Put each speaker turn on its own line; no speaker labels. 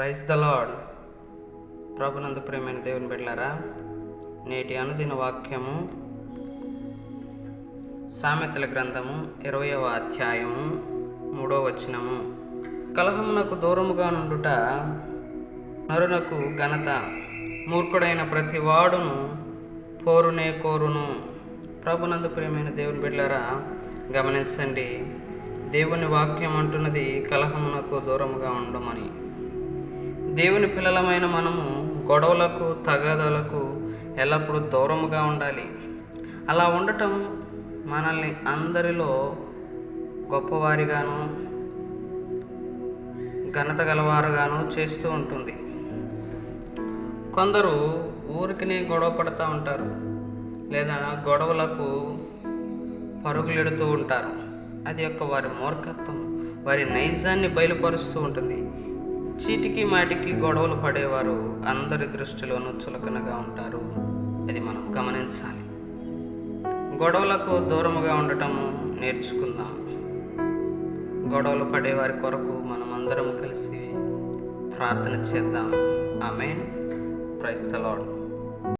Praise the lord ప్రభునందు ప్రేమైన దేవుని బిడ్డలారా నేటి అనుదిన వాక్యము సామెతల గ్రంథము ఇరవయవ అధ్యాయము మూడో వచనము. కలహమునకు దూరముగా నుండుట నరునకు ఘనత మూర్ఖుడైన ప్రతి వాడును పోరునే కోరును. ప్రభునందు ప్రేమైన దేవుని బిడ్డలారా గమనించండి దేవుని వాక్యం అంటున్నది కలహమునకు దూరముగా ఉండమని. దేవుని పిల్లలమైన మనము గొడవలకు తగాదాలకు ఎల్లప్పుడూ దూరముగా ఉండాలి. అలా ఉండటం మనల్ని అందరిలో గొప్పవారిగాను ఘనత గలవారుగాను చేస్తూ ఉంటుంది. కొందరు ఊరికినే గొడవ పడుతూ ఉంటారు. లేదా గొడవలకు పరుగులెడుతూ ఉంటారు. అది యొక్క వారి మూర్ఖత్వం వారి నైజాన్ని బయలుపరుస్తూ ఉంటుంది. చీటికి మాటికి గొడవలు పడేవారు అందరి దృష్టిలోనూ చులకనగా ఉంటారు. అది మనం గమనించాలి. గొడవలకు దూరముగా ఉండటము నేర్చుకుందాం. గొడవలు పడేవారి కొరకు మనం అందరం కలిసి ప్రార్థన చేద్దాం. ఆమె ప్రైస్తలాడు